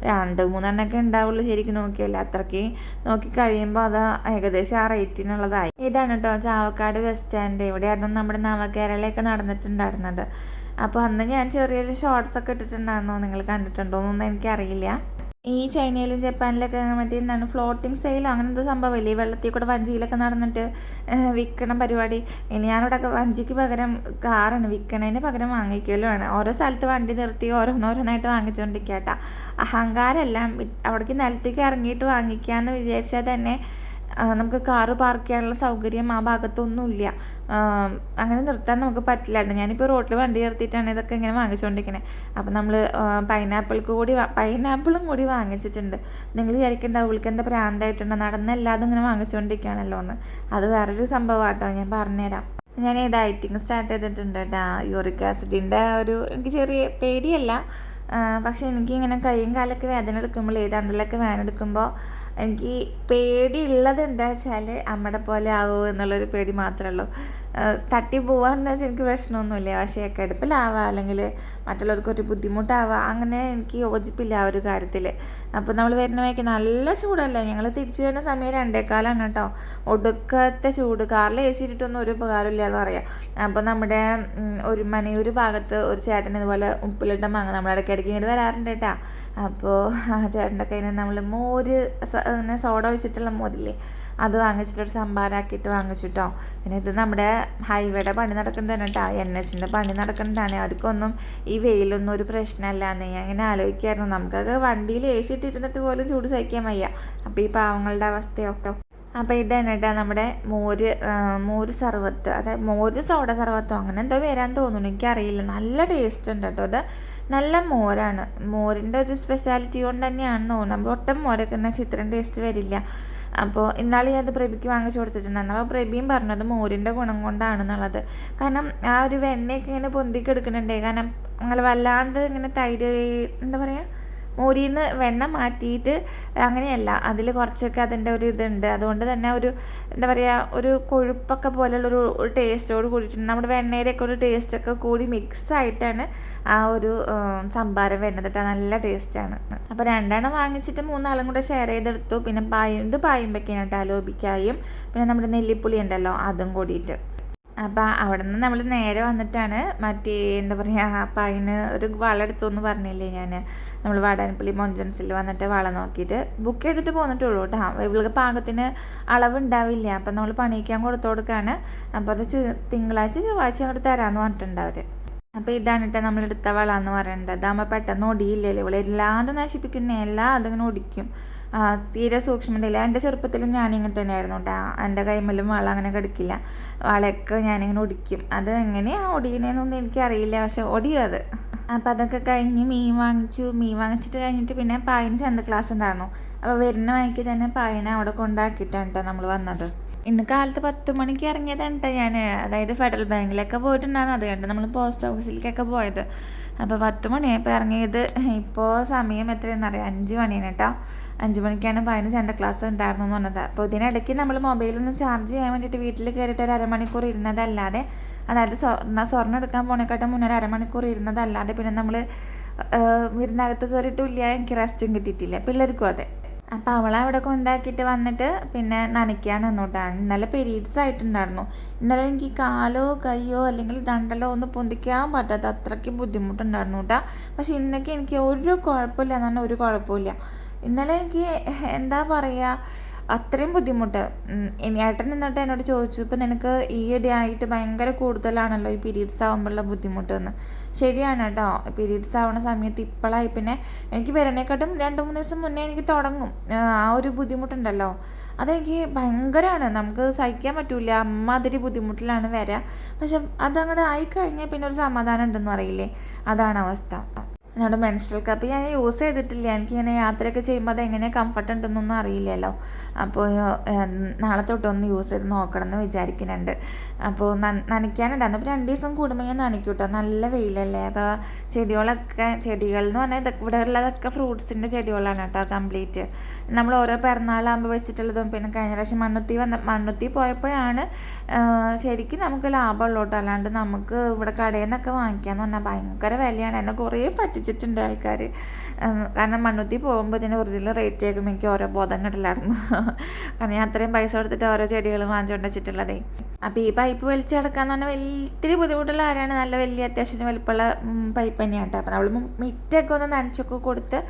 രണ്ട് മൂന്നെണ്ണമൊക്കെ ഉണ്ടാവുള്ളൂ ശരിക്കും നോക്കിയല്ല അത്രയ്ക്ക് നോക്കി കഴിയുമ്പോൾ അത് ഏകദേശം ആ റേറ്റിനുള്ളതായി. ഇതാണ് കേട്ടോ ചാവക്കാട് ബസ് സ്റ്റാൻഡ്. ഇവിടെയായിരുന്നു നമ്മുടെ നവകേരളയൊക്കെ നടന്നിട്ടുണ്ടായിരുന്നത്. അപ്പോൾ അന്ന് ഞാൻ ചെറിയൊരു ഷോർട്സ് ഒക്കെ ഇട്ടിട്ടുണ്ടായിരുന്നു. നിങ്ങൾ കണ്ടിട്ടുണ്ടോ എന്നൊന്നും എനിക്കറിയില്ല. ഈ ചൈനയിലും ജപ്പാനിലൊക്കെ മറ്റേ എന്താണ് ഫ്ലോട്ടിംഗ് സെയിലോ അങ്ങനെ എന്തോ സംഭവമില്ലേ? ഈ വെള്ളത്തിൽ കൂടെ വഞ്ചിയിലൊക്കെ നടന്നിട്ട് വിൽക്കണം പരിപാടി. ഇനി ഞാനിവിടെ വഞ്ചിക്ക് പകരം കാറാണ്. വിൽക്കണതിന് പകരം വാങ്ങിക്കലും ആണ് ഓരോ സ്ഥലത്ത് വണ്ടി നിർത്തി ഓരോന്നോരോന്നായിട്ട് വാങ്ങിച്ചുകൊണ്ടിരിക്കട്ടാ അഹങ്കാരമെല്ലാം വി- അവിടേക്ക് നിലത്തേക്ക് ഇറങ്ങിയിട്ട് വാങ്ങിക്കാമെന്ന് വിചാരിച്ചാൽ തന്നെ നമുക്ക് കാറ് പാർക്ക് ചെയ്യാനുള്ള സൗകര്യം ആ ഭാഗത്തൊന്നുമില്ല. അങ്ങനെ നിർത്താൻ നമുക്ക് പറ്റില്ലായിരുന്നു ഞാനിപ്പോൾ റോട്ടിൽ വണ്ടി നിർത്തിയിട്ടാണ് ഇതൊക്കെ ഇങ്ങനെ വാങ്ങിച്ചുകൊണ്ടിരിക്കുന്നത് അപ്പോൾ നമ്മൾ പൈനാപ്പിൾക്ക് കൂടി പൈനാപ്പിളും കൂടി വാങ്ങിച്ചിട്ടുണ്ട്. നിങ്ങൾ വിചാരിക്കേണ്ട അവൾക്ക് എന്താ പ്രാന്തായിട്ടുണ്ടോ നടന്നല്ലാതെ ഇങ്ങനെ വാങ്ങിച്ചുകൊണ്ടിരിക്കുകയാണല്ലോ എന്ന് അത് വേറൊരു സംഭവം കേട്ടോ ഞാൻ പറഞ്ഞുതരാം. ഞാൻ ഈ ഡയറ്റിങ് സ്റ്റാർട്ട് ചെയ്തിട്ടുണ്ട് കേട്ടോ. യൂറിക് ആസിഡിന്റെ ഒരു എനിക്ക് ചെറിയ പേടിയല്ല. പക്ഷേ എനിക്കിങ്ങനെ കൈയും കാലൊക്കെ വേദന എടുക്കുമ്പോൾ ഏതാണ്ടിലൊക്കെ വേദന എടുക്കുമ്പോൾ എനിക്ക് പേടിയുള്ളത് എന്താ വെച്ചാൽ അമ്മയുടെ പോലെ ആവുമോ എന്നുള്ളൊരു പേടി മാത്രമേ ഉള്ളൂ തട്ടി പോവാന്ന് വെച്ചാൽ എനിക്ക് പ്രശ്നമൊന്നുമില്ല. പക്ഷേ കിടപ്പിലാവുക അല്ലെങ്കിൽ മറ്റുള്ളവർക്ക് ഒരു അങ്ങനെ എനിക്ക് യോജിപ്പില്ല ആ ഒരു കാര്യത്തിൽ അപ്പോൾ നമ്മൾ വരുന്ന വഴിക്ക് നല്ല ചൂടല്ലേ? ഞങ്ങൾ തിരിച്ചു വരുന്ന സമയം രണ്ടേക്കാലാണ് കേട്ടോ ഒടുക്കത്തെ ചൂട്. കാറിൽ എ സി ഇട്ടിട്ടൊന്നും ഒരു ഉപകാരമില്ല എന്ന് പറയാം. അപ്പോൾ നമ്മുടെ ഒരു മനയൊരു ഭാഗത്ത് ഒരു ചേട്ടൻ ഇതുപോലെ ഉപ്പിലിട്ട മാങ്ങ നമ്മൾ ഇടയ്ക്കിടയ്ക്ക് ഇങ്ങോട്ട് വരാറുണ്ട് കേട്ടോ അപ്പോൾ ആ ചേട്ടന്റെ കയ്യിൽ നിന്ന് നമ്മൾ മോര് ഇങ്ങനെ സോഡ ഒഴിച്ചിട്ടുള്ള മോരില്ലേ? അത് വാങ്ങിച്ചിട്ടൊരു സംഭാരമാക്കിയിട്ട് വാങ്ങിച്ചിട്ടോ പിന്നെ ഇത് നമ്മുടെ ഹൈവേയുടെ പണി നടക്കുന്നതാണ് കേട്ടോ എൻ എച്ചിന്റെ പണി നടക്കുന്നതാണ്. അവർക്കൊന്നും ഈ വെയിലൊന്നും ഒരു പ്രശ്നമല്ലാന്ന്. ഞാൻ ഇങ്ങനെ ആലോചിക്കായിരുന്നു. നമുക്കൊക്കെ വണ്ടിയിൽ എ സി ഇട്ടിരുന്നിട്ട് പോലും ചൂട് സഹിക്കാൻ വയ്യ. അപ്പോൾ ഈ പാവങ്ങളുടെ അവസ്ഥയൊക്കെ. അപ്പോൾ ഇതാണ് കേട്ടോ നമ്മുടെ മോര് മോര് സർവത്ത്. അതായത് മോര് സോഡ സർവത്തോ അങ്ങനെ എന്തോ വരാൻ തോന്നുന്നു. എനിക്കറിയില്ല. നല്ല ടേസ്റ്റ് ഉണ്ട് കേട്ടോ അത്. നല്ല മോരാണ്. മോരിന്റെ ഒരു സ്പെഷ്യാലിറ്റി കൊണ്ട് തന്നെയാണെന്ന് തോന്നുന്നു. നമ്മൾ ഒട്ടും മോരൊക്കെ തന്നെ ചിത്രം ടേസ്റ്റ് വരില്ല. അപ്പോൾ ഇന്നാളെ ഞാനത് പ്രഭിക്ക് വാങ്ങിച്ചു കൊടുത്തിട്ടുണ്ടായിരുന്നു അപ്പോൾ പ്രഭിയും പറഞ്ഞത് മോരിന്റെ ഗുണം കൊണ്ടാണെന്നുള്ളത്. കാരണം ആ ഒരു വെണ്ണയൊക്കെ ഇങ്ങനെ പൊന്തിക്കെടുക്കുന്നുണ്ടേ. കാരണം അങ്ങനെ വല്ലാണ്ട് ഇങ്ങനെ തൈര് എന്താ പറയുക മോരിയിൽ നിന്ന് വെണ്ണ മാറ്റിയിട്ട് അങ്ങനെയല്ല. അതിൽ കുറച്ചൊക്കെ അതിന്റെ ഒരു ഇതുണ്ട്. അതുകൊണ്ട് തന്നെ ഒരു എന്താ പറയുക ഒരു കൊഴുപ്പൊക്കെ പോലെയുള്ളൊരു ടേസ്റ്റോട് കൂടിയിട്ടുണ്ട്. നമ്മുടെ വെണ്ണയുടെയൊക്കെ ഒരു ടേസ്റ്റൊക്കെ കൂടി മിക്സ് ആയിട്ടാണ് ആ ഒരു സംഭാരം വരുന്നത് നല്ല ടേസ്റ്റാണ്. അപ്പോൾ രണ്ടെണ്ണം വാങ്ങിച്ചിട്ട് മൂന്നാളും കൂടെ ഷെയർ ചെയ്തെടുത്തു. പിന്നെ പായ ഇത് പായുമ്പൊക്കെയാണ് കേട്ടോ ആലോപിക്കായും പിന്നെ നമ്മുടെ നെല്ലിപ്പുളി ഉണ്ടല്ലോ അതും കൂടിയിട്ട്. അപ്പം അവിടെ നിന്ന് നമ്മൾ നേരെ വന്നിട്ടാണ് മറ്റേ എന്താ പറയുക അതിന് ഒരു വള എടുത്തു പറഞ്ഞില്ലേ ഞാൻ നമ്മൾ വാടാനപ്പള്ളി മൊഞ്ചൻസിൽ വന്നിട്ട് വള നോക്കിയിട്ട് ബുക്ക് ചെയ്തിട്ട് പോന്നിട്ടുള്ളൂ കേട്ടോ ഇവൾക്ക് പാകത്തിന് അളവുണ്ടാവില്ല. അപ്പം നമ്മൾ പണിയിക്കാൻ കൊടുത്തു കൊടുക്കുകയാണ് അപ്പോൾ അത് തിങ്കളാഴ്ച ചൊവ്വാഴ്ച അങ്ങോട്ട് തരാമെന്ന് പറഞ്ഞിട്ടുണ്ട് അവർ അപ്പോൾ ഇതാണ് കേട്ടോ നമ്മളെടുത്ത വള എന്ന് പറയുന്നത് അതാകുമ്പോൾ പെട്ടെന്ന് ഒടിയില്ലല്ലോ. ഇവിടെ എല്ലാതും നശിപ്പിക്കുന്ന. എല്ലാം അതിങ്ങനെ ഒടിക്കും. തീരെ സൂക്ഷ്മതയില്ല. എന്റെ ചെറുപ്പത്തിലും ഞാനിങ്ങനെ തന്നെയായിരുന്നു കേട്ടോ എന്റെ കൈമലും വള അങ്ങനെ കടിക്കില്ല. വളയൊക്കെ ഞാനിങ്ങനെ ഒടിക്കും. അത് എങ്ങനെയാണ് ഒടിയണേന്നൊന്നും എനിക്കറിയില്ല. പക്ഷെ ഒടിയും അത്. അപ്പം അതൊക്കെ കഴിഞ്ഞ് മീൻ വാങ്ങിച്ചു. മീൻ വാങ്ങിച്ചിട്ട് കഴിഞ്ഞിട്ട് പിന്നെ പായന് ചന്ത ക്ലാസ് ഉണ്ടായിരുന്നു. അപ്പോൾ വരുന്ന വഴിക്ക് തന്നെ പായനെ അവിടെ കൊണ്ടാക്കിയിട്ടാണ് കേട്ടോ നമ്മൾ വന്നത്. ഇന്ന് കാലത്ത് പത്ത് മണിക്ക് ഇറങ്ങിയതാണ് കേട്ടോ ഞാൻ അതായത് ഫെഡറൽ ബാങ്കിലൊക്കെ പോയിട്ടുണ്ടായിരുന്നു. അത് കണ്ട് നമ്മൾ പോസ്റ്റ് ഓഫീസിലേക്കൊക്കെ പോയത്. അപ്പോൾ പത്ത് മണിയായപ്പോൾ ഇറങ്ങിയത്. ഇപ്പോൾ സമയം എത്രയാണെന്നറിയാം? അഞ്ച് മണിയാണ് കേട്ടോ അഞ്ച് മണിക്കാണ് പതിനഞ്ച് രണ്ട് ക്ലാസ് ഉണ്ടായിരുന്നു എന്ന് പറഞ്ഞത്. അപ്പോൾ ഇതിനിടയ്ക്ക് നമ്മൾ മൊബൈലൊന്ന് ചാർജ് ചെയ്യാൻ വേണ്ടിയിട്ട് വീട്ടിൽ കയറിയിട്ട് ഒരു അരമണിക്കൂർ ഇരുന്നതല്ലാതെ അതായത് സ്വർണ സ്വർണം എടുക്കാൻ പോണേക്കാട്ടും മുന്നേ ഒരു അരമണിക്കൂർ ഇരുന്നതല്ലാതെ പിന്നെ നമ്മൾ വീടിനകത്ത് കയറിയിട്ടില്ല എനിക്ക് റെസ്റ്റും കിട്ടിയിട്ടില്ല. പിള്ളേർക്കും അതെ. അപ്പോൾ അവളെ അവിടെ കൊണ്ടാക്കിയിട്ട് വന്നിട്ട് പിന്നെ നനയ്ക്കാൻ നിന്നോട്ടാ. ഇന്നലെ പീരീഡ്സ് ആയിട്ടുണ്ടായിരുന്നു. ഇന്നലെ എനിക്ക് കാലോ കയ്യോ അല്ലെങ്കിൽ ദണ്ടലോ ഒന്ന് പൊന്തിക്കാൻ പറ്റാത്ത അത്രയ്ക്ക് ബുദ്ധിമുട്ടുണ്ടായിരുന്നു കേട്ടോ പക്ഷെ ഇന്നൊക്കെ എനിക്ക് ഒരു കുഴപ്പമില്ല എന്ന് പറഞ്ഞാൽ ഒരു കുഴപ്പമില്ല. ഇന്നലെ എനിക്ക് എന്താ പറയുക അത്രയും ബുദ്ധിമുട്ട്. ഏട്ടൻ എന്നിട്ട് എന്നോട് ചോദിച്ചു ഇപ്പം നിനക്ക് ഈയിടെ ആയിട്ട് ഭയങ്കര കൂടുതലാണല്ലോ ഈ പീരീഡ്സ് ആകുമ്പോഴുള്ള ബുദ്ധിമുട്ട് എന്ന് ശരിയാണ് കേട്ടോ പീരീഡ്സ് ആവുന്ന സമയത്ത് ഇപ്പോഴായി പിന്നെ എനിക്ക് വരണേക്കാട്ടും രണ്ട് മൂന്ന് ദിവസം മുന്നേ എനിക്ക് തുടങ്ങും. ആ ഒരു ബുദ്ധിമുട്ടുണ്ടല്ലോ. അതെനിക്ക് ഭയങ്കരമാണ് നമുക്ക് സഹിക്കാൻ പറ്റൂല. അമ്മാതിരി ബുദ്ധിമുട്ടിലാണ് വരിക പക്ഷെ അതങ്ങോട്ട് ആയിക്കഴിഞ്ഞാൽ പിന്നെ ഒരു സമാധാനം ഉണ്ടെന്ന് അറിയില്ലേ അതാണ് അവസ്ഥ. നമ്മുടെ മെൻസ്ട്രൽ കപ്പ് ഞാൻ യൂസ് ചെയ്തിട്ടില്ല. എനിക്കിങ്ങനെ യാത്രയൊക്കെ ചെയ്യുമ്പോൾ അത് എങ്ങനെ കംഫർട്ട് ഉണ്ടെന്നൊന്നും അറിയില്ലല്ലോ. അപ്പോൾ നാളെ തൊട്ടൊന്ന് യൂസ് ചെയ്ത് നോക്കണം എന്ന് വിചാരിക്കുന്നുണ്ട് അപ്പോൾ നനയ്ക്കാനുണ്ടായിരുന്നു അപ്പോൾ രണ്ട് ദിവസം കൂടുമ്പോൾ ഞാൻ നനയ്ക്കും കേട്ടോ നല്ല വെയിലല്ലേ. അപ്പോൾ ചെടികളൊക്കെ ചെടികൾ എന്ന് പറഞ്ഞാൽ ഇതൊക്കെ ഇവിടെ ഉള്ളതൊക്കെ ഫ്രൂട്ട്സിന്റെ ചെടികളാണ് കേട്ടോ കംപ്ലീറ്റ് നമ്മൾ ഓരോ പിറന്നാളാകുമ്പോൾ വെച്ചിട്ടുള്ളതും പിന്നെ കഴിഞ്ഞ പ്രാവശ്യം മണ്ണുത്തി വന്ന മണ്ണുത്തി പോയപ്പോഴാണ് ശരിക്കും നമുക്ക് ലാഭമുള്ളൂ കേട്ടോ. അല്ലാണ്ട് നമുക്ക് ഇവിടെ കടയിൽ നിന്നൊക്കെ വാങ്ങിക്കാമെന്ന് പറഞ്ഞാൽ ഭയങ്കര വിലയാണ്. എന്നെ കുറേ പറ്റിച്ചിട്ടുണ്ട് ആൾക്കാർ കാരണം മണ്ണുത്തി പോകുമ്പോൾ ഇതിന്റെ ഒറിജിനൽ റേറ്റ് കേൾക്കുമ്പോൾ എനിക്ക് ഓരോ ബോധം കിട്ടില്ലായിരുന്നു കാരണം ഞാൻ അത്രയും പൈസ കൊടുത്തിട്ട് ഓരോ ചെടികൾ വാങ്ങിച്ചുകൊണ്ട് വെച്ചിട്ടുള്ളതേ. അപ്പോൾ ഈ പൈപ്പ് വലിച്ചെടുക്കാന്ന് പറഞ്ഞാൽ വലിയ ബുദ്ധിമുട്ടുള്ള ആരാണ് നല്ല വലിയ അത്യാവശ്യത്തിന് വലിപ്പമുള്ള പൈപ്പ് തന്നെയാണ് കേട്ടോ അപ്പോൾ നമ്മൾ മിറ്റൊക്കെ ഒന്ന് നനച്ചൊക്കെ കൊടുത്ത്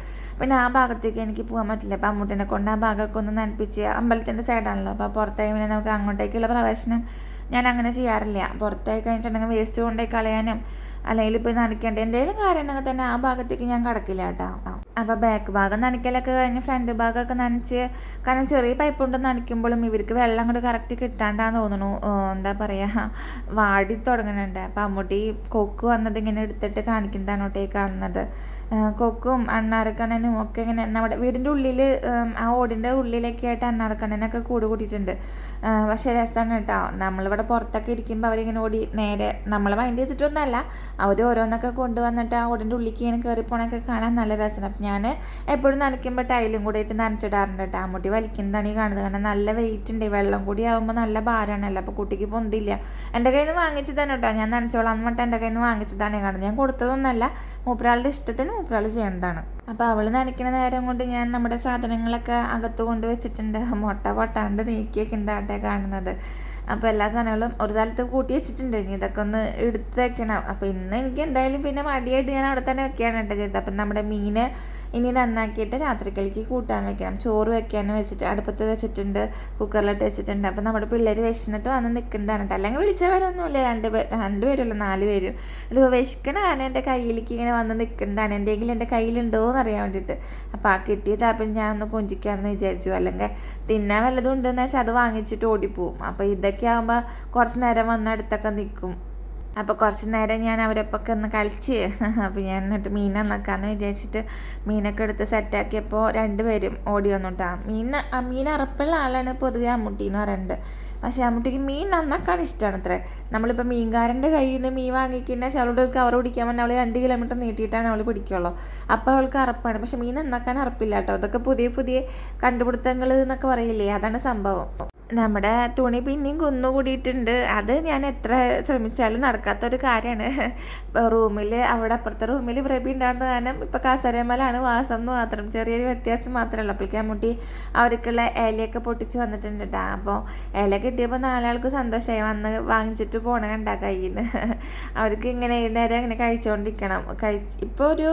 പിന്നെ ആ ഭാഗത്തേക്ക് എനിക്ക് പോകാൻ പറ്റില്ല. അപ്പോൾ അമ്മൂട്ടിനെ കൊണ്ട് ആ ഭാഗമൊക്കെ ഒന്ന് നനപ്പിച്ച് അമ്പലത്തിന്റെ സൈഡാണല്ലോ അപ്പോൾ പുറത്തായി പിന്നെ നമുക്ക് അങ്ങോട്ടേക്കുള്ള പ്രവേശനം ഞാൻ അങ്ങനെ ചെയ്യാറില്ല. പുറത്തായി കഴിഞ്ഞിട്ടുണ്ടെങ്കിൽ വേസ്റ്റ് കൊണ്ടുപോയി കളയാനും അല്ലെങ്കിൽ ഇപ്പോൾ നനയ്ക്കേണ്ട എന്തെങ്കിലും കാര്യം ഉണ്ടെങ്കിൽ തന്നെ ആ ഭാഗത്തേക്ക് ഞാൻ കടക്കില്ല കേട്ടോ. അപ്പോൾ ബാക്ക് ഭാഗം നനയ്ക്കലൊക്കെ കഴിഞ്ഞ് ഫ്രണ്ട് ഭാഗമൊക്കെ നനച്ച് കാരണം ചെറിയ പൈപ്പ് കൊണ്ട് നനയ്ക്കുമ്പോഴും ഇവർക്ക് വെള്ളം അങ്ങോട്ട് കറക്റ്റ് കിട്ടാണ്ടാന്ന് തോന്നുന്നു. എന്താ പറയുക വാടി തുടങ്ങുന്നുണ്ട് അപ്പോൾ അമ്മൂട്ടി കൊക്ക് വന്നത് ഇങ്ങനെ എടുത്തിട്ട് കാണിക്കുന്നതാണ് കേട്ടോ കാണുന്നത്. കൊക്കും അണ്ണാറക്കണ്ണനും ഒക്കെ ഇങ്ങനെ നമ്മുടെ വീടിന്റെ ഉള്ളിൽ ആ ഓടിന്റെ ഉള്ളിലൊക്കെ ആയിട്ട് അണ്ണാറക്കണ്ണനൊക്കെ കൂട് കൂട്ടിയിട്ടുണ്ട്. പക്ഷേ രസമാണ് കേട്ടോ. നമ്മളിവിടെ പുറത്തൊക്കെ ഇരിക്കുമ്പോൾ അവരിങ്ങനെ ഓടി നേരെ നമ്മൾ മൈൻഡ് ചെയ്തിട്ടൊന്നുമല്ല അവർ ഓരോന്നൊക്കെ കൊണ്ടുവന്നിട്ട് ആ ഓടിന്റെ ഉള്ളിലേക്ക് ഇങ്ങനെ കയറി പോണൊക്കെ കാണാൻ നല്ല രസമാണ്. ഞാൻ എപ്പോഴും നനയ്ക്കുമ്പോൾ ടൈലും കൂടെ ഇട്ട് നനച്ചിടാറുണ്ട് കേട്ടോ അമ്മൂട്ടി വലിക്കുന്നതാണ് ഈ കാണുന്നത് കാരണം നല്ല വെയിറ്റ് ഉണ്ട്. വെള്ളം കൂടി ആകുമ്പോൾ നല്ല ഭാരമാണല്ലോ. അപ്പോൾ കുട്ടിക്ക് പൊന്തില്ല. എന്റെ കയ്യിൽ നിന്ന് വാങ്ങിച്ചതാണ് കേട്ടോ ഞാൻ നനച്ചോളാം എന്ന് പറഞ്ഞിട്ട് എന്റെ കയ്യിൽ നിന്ന് വാങ്ങിച്ചതാണ് കാണുന്നത്. ഞാൻ കൊടുത്തതൊന്നല്ല. മൂപ്പരാളുടെ ഇഷ്ടത്തിന് മൂപ്പരാൾ ചെയ്യേണ്ടതാണ് അപ്പോൾ അവൾ നനയ്ക്കുന്ന നേരം കൊണ്ട് ഞാൻ നമ്മുടെ സാധനങ്ങളൊക്കെ അകത്ത് കൊണ്ട് വെച്ചിട്ടുണ്ട്. മുട്ട പൊട്ടാണ്ട് നീക്കിയൊക്കെ എന്താട്ടെ കാണുന്നത്. അപ്പോൾ എല്ലാ സാധനങ്ങളും ഒരു സ്ഥലത്ത് കൂട്ടി വെച്ചിട്ടുണ്ട്. ഇനി ഇതൊക്കെ ഒന്ന് എടുത്ത് വെക്കണം. അപ്പോൾ ഇന്ന് എനിക്ക് എന്തായാലും പിന്നെ മടിയായിട്ട് ഞാൻ അവിടെ തന്നെ വെക്കുകയാണ് കേട്ടോ ചെയ്തത്. അപ്പം നമ്മുടെ മീൻ ഇനി നന്നാക്കിയിട്ട് രാത്രിക്കലേക്ക് കൂട്ടാൻ വെക്കണം. ചോറ് വെക്കാൻ വെച്ചിട്ട് അടുപ്പത്ത് വെച്ചിട്ടുണ്ട്. കുക്കറിലിട്ട് വെച്ചിട്ടുണ്ട്. അപ്പം നമ്മുടെ പിള്ളേർ വിശന്നിട്ട് വന്ന് നിൽക്കുന്നതാണ് കേട്ടോ. അല്ലെങ്കിൽ വിളിച്ചവരൊന്നുമില്ല. രണ്ട് രണ്ട് പേരുള്ള നാല് പേരും. അതിപ്പോൾ വിശക്കണ കാരണം എന്റെ കയ്യിലേക്ക് ഇങ്ങനെ വന്ന് നിൽക്കുന്നതാണ്. എന്തെങ്കിലും എന്റെ കയ്യിലുണ്ടോ എന്ന് അറിയാൻ വേണ്ടിയിട്ട്. അപ്പോൾ ആ കിട്ടിയത് അപ്പം ഞാൻ ഒന്ന് കൊഞ്ചിക്കാമെന്ന് വിചാരിച്ചു. അല്ലെങ്കിൽ തിന്നാൻ വല്ലതും ഉണ്ടെന്ന് വെച്ചാൽ അത് വാങ്ങിച്ചിട്ട് ഓടിപ്പോവും. അപ്പോൾ ഇതൊക്കെ ആകുമ്പോൾ കുറച്ച് നേരം വന്നടുത്തൊക്കെ നിൽക്കും അപ്പോൾ കുറച്ച് നേരം ഞാൻ അവരൊപ്പൊക്കെ ഒന്ന് കളിച്ച്. അപ്പോൾ ഞാൻ എന്നിട്ട് മീൻ നന്നാക്കാമെന്ന് വിചാരിച്ചിട്ട് മീനൊക്കെ എടുത്ത് സെറ്റാക്കിയപ്പോൾ രണ്ടുപേരും ഓടി വന്നു മീൻ മീൻ അറപ്പുള്ള ആളാണ് പൊതുവെ അമ്മുട്ടി എന്ന് പറയുന്നത് പക്ഷേ അമ്മുട്ടിക്ക് മീൻ നന്നാക്കാൻ ഇഷ്ടമാണ് അത്രേ നമ്മളിപ്പോൾ മീൻകാരന്റെ കയ്യിൽ നിന്ന് മീൻ വാങ്ങിക്കുന്ന ചിലവിടെ കവർ പിടിക്കാൻ പറഞ്ഞാൽ അവൾ രണ്ട് കിലോമീറ്റർ നീട്ടിയിട്ടാണ് അവൾ പിടിക്കുള്ളൂ. അപ്പോൾ അവൾക്ക് അറപ്പാണ്. പക്ഷെ മീൻ നന്നാക്കാൻ അറപ്പില്ല കേട്ടോ അതൊക്കെ പുതിയ പുതിയ കണ്ടുപിടുത്തങ്ങൾ എന്നൊക്കെ പറയില്ലേ? അതാണ് സംഭവം. നമ്മുടെ തുണി പിന്നെയും കുന്നുകൂടിയിട്ടുണ്ട്. അത് ഞാൻ എത്ര ശ്രമിച്ചാലും നടക്കാത്തൊരു കാര്യമാണ്. റൂമിൽ അവിടെ അപ്പുറത്തെ റൂമിൽ പ്രഭി ഉണ്ടാകുന്ന കാരണം ഇപ്പോൾ കാസരമലാണ് വാസം എന്ന് മാത്രം ചെറിയൊരു വ്യത്യാസം മാത്രമേ ഉള്ളൂ. അപ്പോഴേക്കും മുട്ടി അവർക്കുള്ള ഇലയൊക്കെ പൊട്ടിച്ച് വന്നിട്ടുണ്ട് കേട്ടോ. അപ്പോൾ ഇല കിട്ടിയപ്പോൾ നാലാൾക്ക് സന്തോഷമായി. വന്ന് വാങ്ങിച്ചിട്ട് പോണ കണ്ട കയ്യിൽ നിന്ന് അവർക്ക് ഇങ്ങനെ നേരം ഇങ്ങനെ കഴിച്ചുകൊണ്ടിരിക്കണം. കഴിച്ച് ഇപ്പോൾ ഒരു